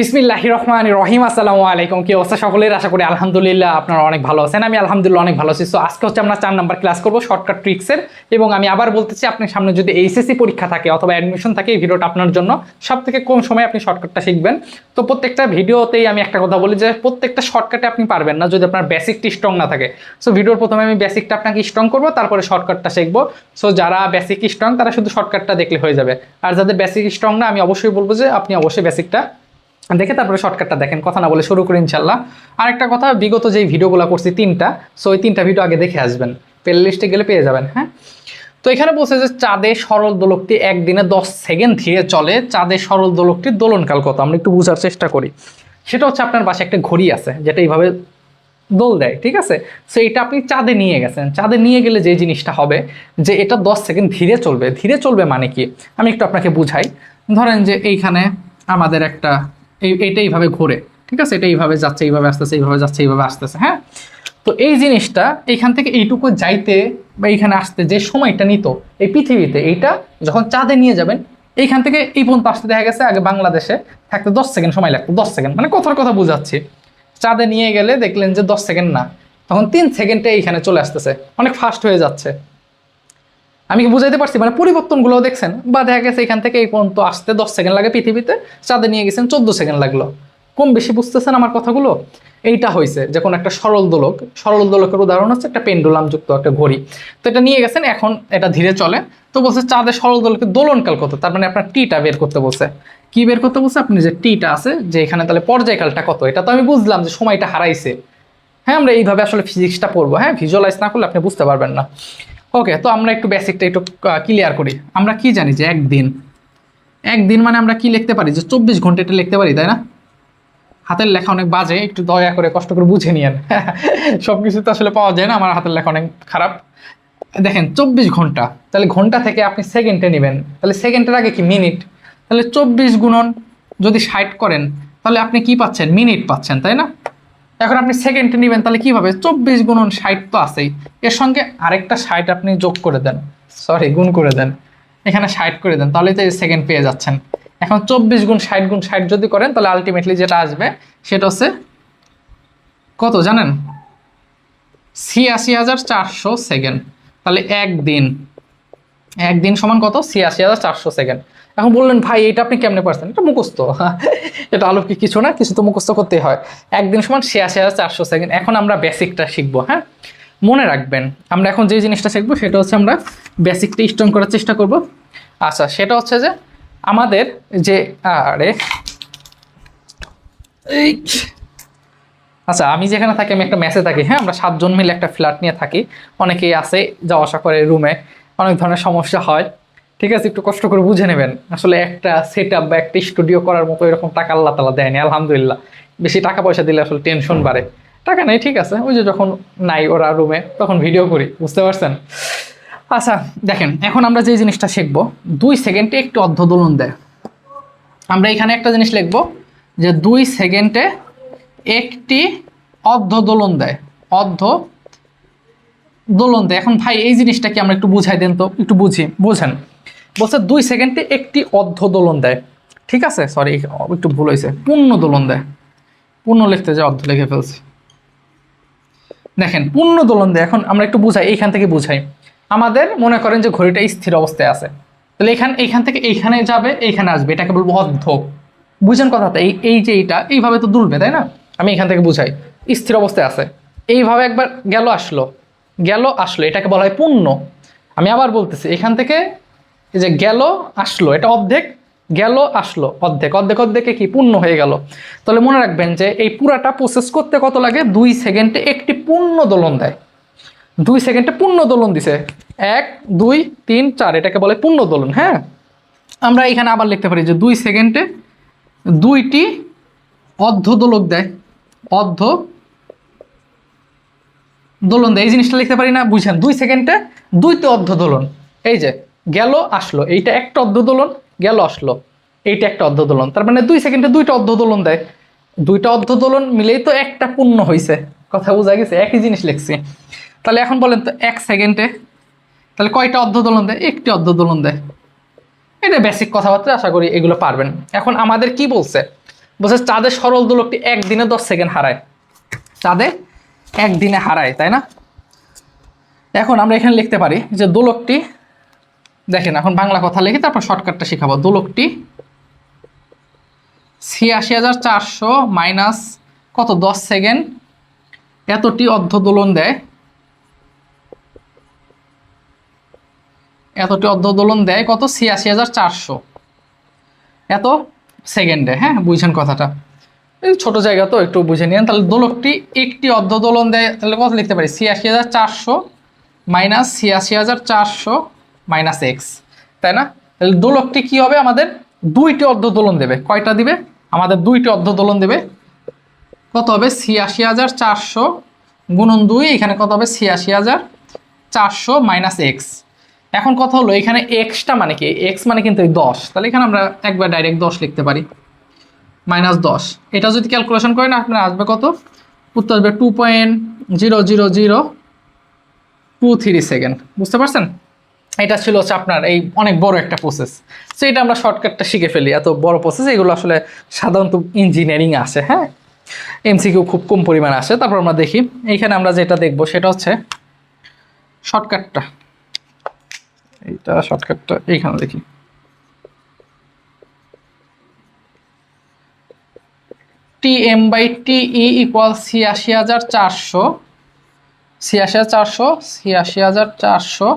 বিসমিল্লাহ রহমান রহিম, আসসালামু আলাইকুম। কি অবস্থা সকলের? আশা করি আলহামদুলিল্লাহ আপনারা অনেক ভালো আছেন। আমি আলহামদুলিল্লাহ অনেক ভালো আছি। সো আজকে হচ্ছে আমরা চার নাম্বার ক্লাস করব শর্টকাট ট্রিক্সের এবং আমি আবার বলতেছি, আপনার সামনে যদি এইচএসসি পরীক্ষা থাকে অথবা অ্যাডমিশন থাকে, এই ভিডিওটা আপনার জন্য সব থেকে কম সময়ে আপনি শর্টকাটটা শিখবেন। তো প্রত্যেকটা ভিডিওতেই আমি একটা কথা বলি যে, প্রত্যেকটা শর্টকাটে আপনি পারবেন না যদি আপনার বেসিকটি স্ট্রং না থাকে। সো ভিডিওর প্রথমে আমি বেসিকটা আপনাকে স্ট্রং করব, তারপরে শর্টকাটটা শিখব। সো যারা বেসিক স্ট্রং তারা শুধু শর্টকাটটা দেখলে হয়ে যাবে। আর যাদের বেসিক স্ট্রং না, আমি অবশ্যই বলব যে, আপনি অবশ্যই বেসিকটা দেখে তারপরে শর্টকাটটা দেখেন, কথা না বলে শুরু করি ইনশাল্লাহ আর একটা কথা, বিগত যেই ভিডিওগুলো করছি, তিনটা সো ওই তিনটা ভিডিও আগে দেখে আসবেন। প্লে লিস্টে গেলে পেয়ে যাবেন হ্যাঁ? তো এখানে বলছে যে চাঁদে সরল দোলকটি একদিনে দশ সেকেন্ড ধীরে চলে। চাঁদে সরল দোলকটির দোলনকাল কত? আমরা একটু বোঝার চেষ্টা করি। সেটা হচ্ছে আপনার বাসায় একটা ঘড়ি আছে, যেটা এইভাবে দোল দেয়, ঠিক আছে? সো এটা আপনি চাঁদে নিয়ে গেছেন। চাঁদে নিয়ে গেলে যে জিনিসটা হবে, যে এটা দশ সেকেন্ড ধীরে চলবে। ধীরে চলবে মানে কি? আমি একটু আপনাকে বুঝাই। ধরেন যে এইখানে আমাদের একটা এটা এইভাবে ঘোরে, ঠিক আছে? এটা এইভাবে যাচ্ছে, এইভাবে আসতেছে, এইভাবে যাচ্ছে, এইভাবে আসতেছে হ্যাঁ? তো এই জিনিসটা এইখান থেকে এইটুকু যাইতে বা এইখানে আসতে যে সময়টা নিত এই পৃথিবীতে, এইটা যখন চাঁদে নিয়ে যাবেন, এইখান থেকে এই পর্যন্ত আসতে দেখা গেছে আগে বাংলাদেশে থাকতে দশ সেকেন্ড সময় লাগতো, দশ সেকেন্ড। মানে কথার কথা বোঝাচ্ছি। চাঁদে নিয়ে গেলে দেখলেন যে দশ সেকেন্ড না, তখন তিন সেকেন্ডে এইখানে চলে আসতেছে, অনেক ফাস্ট হয়ে যাচ্ছে। আমি কি বুঝাইতে পারছি? মানে পরিবর্তনগুলো দেখছেন। বা দেখা গেছে এখান থেকে এই পর্যন্ত আসতে দশ সেকেন্ড লাগে পৃথিবীতে, চাঁদে নিয়ে গেছেন চোদ্দ সেকেন্ড লাগল। কম বেশি বুঝতেছেন আমার কথাগুলো? এইটা হয়েছে যে কোনো একটা সরল দোলক, সরল দোলকের উদাহরণ হচ্ছে একটা পেন্ডুলাম যুক্ত একটা ঘড়ি। তো এটা নিয়ে গেছেন, এখন এটা ধীরে চলে। তো বলছে চাঁদে সরল দোলকের দোলনকাল কত? তার মানে আপনার টিটা বের করতে বলছে। কি বের করতে বলছে? আপনি যে টিটা আছে, যে এখানে তাহলে পর্যায়কালটা কত? এটা তো আমি বুঝলাম যে সময়টা হারাইছে। হ্যাঁ আমরা এইভাবে আসলে ফিজিক্সটা পড়ব। হ্যাঁ ভিজুয়ালাইজ না করলে আপনি বুঝতে পারবেন না। ওকে তো আমরা একটু বেসিকটা একটু ক্লিয়ার করি। আমরা কি জানি যে একদিন একদিন মানে আমরা কি লিখতে পারি? যে চব্বিশ ঘণ্টা এটা লিখতে পারি, তাই না? হাতের লেখা অনেক বাজে, একটু দয়া করে কষ্ট করে বুঝে নিয়েন। সব কিছু তো আসলে পাওয়া যায় না, আমার হাতের লেখা অনেক খারাপ। দেখেন, চব্বিশ ঘণ্টা, তাহলে ঘণ্টা থেকে আপনি সেকেন্ডে নেবেন। তাহলে সেকেন্ডের আগে কি মিনিট তাহলে চব্বিশ গুণন যদি ষাট করেন, তাহলে আপনি কি পাচ্ছেন? মিনিট পাচ্ছেন, তাই না? এখন আপনি সেকেন্ডে নেবেন, তাহলে কীভাবে চব্বিশ গুণন ষাট তো আছেই। এর সঙ্গে আরেকটা ষাট আপনি যোগ করে দেন। সরি গুণ করে দেন। এখানে ষাট করে দেন তাহলে তো এই সেকেন্ড পেয়ে যাচ্ছেন। এখন চব্বিশ গুণ ষাট গুণ ষাট যদি করেন, তাহলে আলটিমেটলি যেটা আসবে, সেটা হচ্ছে কত জানেন? ছিয়াশি হাজার চারশো সেকেন্ড তাহলে একদিন একদিন সমান কত? ছিয়াশি হাজার চারশো সেকেন্ড এখন বললেন, ভাই এটা আপনি কেমনে পারছেন? এটা মুখস্থ। এটা আলোক কিছু না, কিছু তো মুখস্থ করতেই হয়। একদিন সমান ছিয়াশি হাজার চারশো সেকেন্ড এখন আমরা বেসিকটা শিখব হ্যাঁ? মনে রাখবেন, আমরা এখন যে জিনিসটা শিখব, সেটা হচ্ছে আমরা বেসিকটা স্ট্রং করার চেষ্টা করব। আচ্ছা সেটা হচ্ছে যে আমাদের যে, আরে, এই আচ্ছা আমি যেখানে থাকি, আমি একটা মেসে থাকি হ্যাঁ? আমরা সাতজন মিলে একটা ফ্ল্যাট নিয়ে থাকি। অনেকেই আছে, যাওয়া আসা করে রুমে অনেক ধরনের সমস্যা হয়। ঠিক আছে, একটু কষ্ট করে বুঝে নেবেন। আসলে একটা সেট আপ বা একটা স্টুডিও করার মতো এরকম টাকা আল্লাহ তালা দেয়নি, আলহামদুলিল্লাহ। বেশি টাকা পয়সা দিলে আসলে টেনশন বাড়ে। টাকা নেই, ঠিক আছে। ওই যে যখন নাই ওরা রুমে তখন ভিডিও করি, বুঝতে পারছেন? আচ্ছা দেখেন, এখন আমরা যে জিনিসটা শিখব, দুই সেকেন্ডে একটু অর্ধ দোলন দেয়। আমরা এখানে একটা জিনিস লিখব যে দুই সেকেন্ডে একটি অর্ধ দোলন দেয়। অর্ধ দোলন দেয় এখন ভাই, এই জিনিসটা কি আমরা একটু বুঝাই দেন তো, একটু বুঝি। বুঝেন। বলছে দুই সেকেন্ডে একটি অর্ধ দোলন দেয়। ঠিক আছে? সরি একটু ভুল হয়েছে। পূর্ণ দোলন দেয়। পূর্ণ লিখতে যে অর্ধ লিখে ফেলছি। দেখেন, পূর্ণ দোলন দেয়। এখন আমরা একটু বুঝাই, এইখান থেকে বুঝাই। আমাদের মনে করেন যে ঘড়িটা স্থির অবস্থায় আছে। তাহলে এখান, এইখান থেকে এইখানে যাবে, এইখানে আসবে। এটাকে বলব অর্ধ। বুঝেন কথাটা? এই এই যে এইটা, এইভাবে তো দুলবে, তাই না? আমি এখান থেকে বুঝাই। স্থির অবস্থায় আছে। এইভাবে একবার গেল, আসলো। গেল, আসলো। এটাকে বলা হয় পূর্ণ আমি আবার বলতেছি, এখান থেকে এই যে গেল, আসলো, এটা অর্ধেক, গেল, আসলো, অর্ধেক। অর্ধেক, অর্ধেকে কি? পূর্ণ হয়ে গেল। তাহলে মনে রাখবেন যে এই পুরাটা প্রসেস করতে কত লাগে? দুই সেকেন্ডে একটি পূর্ণ দোলন দেয়। দুই সেকেন্ডে পূর্ণ দোলন দিছে। এক, দুই, তিন, চার, এটাকে বলে পূর্ণ দোলন হ্যাঁ? আমরা এখানে আবার লিখতে পারি যে দুই সেকেন্ডে দুইটি অর্ধ দোলক দেয়। অর্ধ দোলন দেয় এই জিনিসটা লিখতে পারি না বুঝছেন দুই সেকেন্ডে দুইটি অর্ধ দোলন। এই যে, গেল, আসলো, এইটা একটা অর্ধ দোলন, গেল, আসলো, এইটা একটা অর্ধ দোলন। তার মানে দুই সেকেন্ডে দুইটা অর্ধ দোলন দেয়। দুইটা অর্ধ দোলন মিলেই তো একটা পূর্ণ হয়েছে কথা বোঝা গেছে, একই জিনিস লিখছি। তাহলে এখন বলেন তো, এক সেকেন্ডে, তাহলে কয়টা অর্ধ দোলন দেয়? একটি অর্ধ দোলন দেয়। এটা বেসিক কথাবার্তা, আশা করি এগুলো পারবেন। এখন আমাদের কি বলছে? বলছে, চাঁদের সরল দোলকটি একদিনে দশ সেকেন্ড হারায়। চাঁদে একদিনে হারায়, তাই না? এখন আমরা এখানে লিখতে পারি যে দোলকটি, দেখেন এখন বাংলা কথা লিখি, তারপর শর্টকাটটা শেখাবো। দোলকটি ছিয়াশি হাজার চারশো মাইনাস কত? দশ সেকেন্ড। এতটি অর্ধ দোলন দেয়। এতটি অর্ধ দোলন দেয় কত? ছিয়াশি হাজার চারশো। এত সেকেন্ডে হ্যাঁ? বুঝছেন কথাটা? ছোট জায়গা তো একটু বুঝে নিন তাহলে দোলকটি একটি অর্ধ দোলন দেয়, তাহলে কত লিখতে পারি? ছিয়াশি হাজার চারশো মাইনাস ছিয়াশি হাজার চারশো মাইনাস এক্স, তাই না? তাহলে দোলকটি কি হবে? আমাদের দুইটি অর্ধ দোলন দেবে। কয়টা দিবে? আমাদের দুইটি অর্ধ দোলন দেবে। কত হবে? ছিয়াশি হাজার চারশো গুণন দুই, এখানে কত হবে? ছিয়াশি হাজার চারশো মাইনাস এক্স। এখন কথা হলো, এখানে এক্সটা মানে কি? এক্স মানে কিন্তু দশ। তাহলে এখানে আমরা একবার ডাইরেক্ট দশ লিখতে পারি। মাইনাস দশ। এটা যদি ক্যালকুলেশন করেন, আপনার আসবে কত? উত্তর আসবে two point zero zero zero two three second বুঝতে পারছেন? এটা ছিল হচ্ছে আপনার এই অনেক বড় একটা প্রসেস সো এটা আমরা শর্টকাটটা শিখে ফেলি। এত বড় প্রসেস এগুলো আসলে সাধারণত ইঞ্জিনিয়ারিং আসে হ্যাঁ? এমসিকিউ খুব কম পরিমাণে আসে। তারপর আমরা দেখি এইখানে আমরা যেটা দেখব, সেটা হচ্ছে শর্টকাটটা এইটা শর্টকাটটা এইখানে দেখি। T M by T E equal ছিয়াশি হাজার চারশো, ছিয়াশি হাজার চারশো, ছিয়াশি হাজার চারশো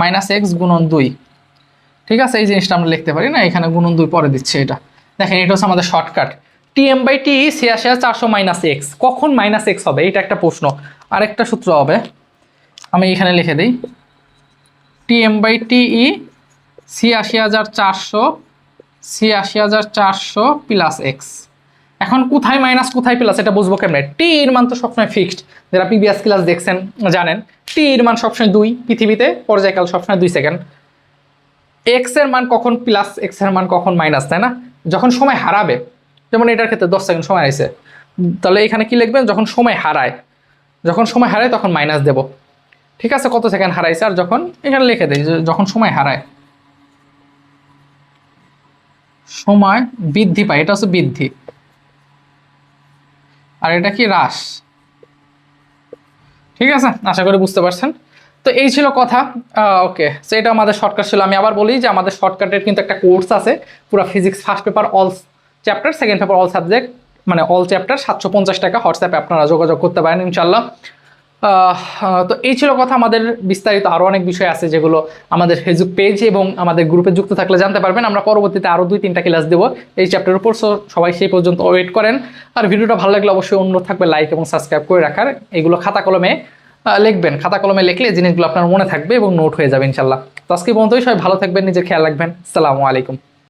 মাইনাস এক্স গুণন দুই। ঠিক আছে, এই জিনিসটা আমরা লিখতে পারি না, এখানে গুণন দুই পরে দিচ্ছে এটা। দেখেন, এটা হচ্ছে আমাদের shortcut T M by T ছিয়াশি হাজার চারশো মাইনাস এক্স কখন মাইনাস এক্স হবে? এটা একটা প্রশ্ন। আরেকটা সূত্র হবে। আমি এখানে লিখে দিই। টি এম বাই টি ই ছিয়াশি হাজার চারশো, ছিয়াশি হাজার চারশো প্লাস এক্স এখন কোথায় মাইনাস কোথায় প্লাস এটা বুঝব কেমনে? টি এর মান তো সবসময় ফিক্সড যারা পিবিএস ক্লাস দেখছেন, জানেন টি এর মান সবসময় দুই, পৃথিবীতে পর্যায়কাল সবসময় দুই সেকেন্ড এক্সের মান কখন প্লাস এক্সের মান কখন মাইনাস তাই না? যখন সময় হারাবে, যেমন এটার ক্ষেত্রে দশ সেকেন্ড সময় আছে তাহলে এখানে কি লিখবেন? যখন সময় হারায়, যখন সময় হারায় তখন মাইনাস দেব। ঠিক আছে, কত সেকেন্ড হারাইছে? আর যখন, এখানে লিখে দেয় যখন সময় হারায়, সময় বৃদ্ধি পায়, এটা হচ্ছে বৃদ্ধি। আর এটা কি হ্রাস ঠিক আছে? আশা করি বুঝতে পারছেন। তো এই ছিল কথা। ওকে। সো এটা আমাদের শর্টকাট ছিল। আমি আবার বলি যে আমাদের শর্টকাটের কিন্তু একটা কোর্স আছে। পুরো physics first paper all chapter second paper all subject মানে অল চ্যাপ্টার সাতশো পঞ্চাশ টাকা। হোয়াটসঅ্যাপে আপনারা যোগাযোগ করতে পারেন ইনশাল্লাহ তো এই ছিল কথা। আমাদের বিস্তারিত আরও অনেক বিষয় আছে যেগুলো আমাদের ফেসবুক পেজ এবং আমাদের গ্রুপে যুক্ত থাকলে জানতে পারবেন। আমরা পরবর্তীতে আরও দুই, তিনটা ক্লাস দেবো এই চ্যাপ্টারের উপর। সো সবাই সেই পর্যন্ত ওয়েট করেন। আর ভিডিওটা ভালো লাগলে অবশ্যই অনুরোধ থাকবে লাইক এবং সাবস্ক্রাইব করে রাখার। এগুলো খাতা কলমে লিখবেন। খাতা কলমে লিখলে জিনিসগুলো আপনার মনে থাকবে এবং নোট হয়ে যাবে ইনশাল্লাহ তো আজকে পর্যন্তই। সবাই ভালো থাকবেন, নিজের খেয়াল রাখবেন। সালামু আলাইকুম।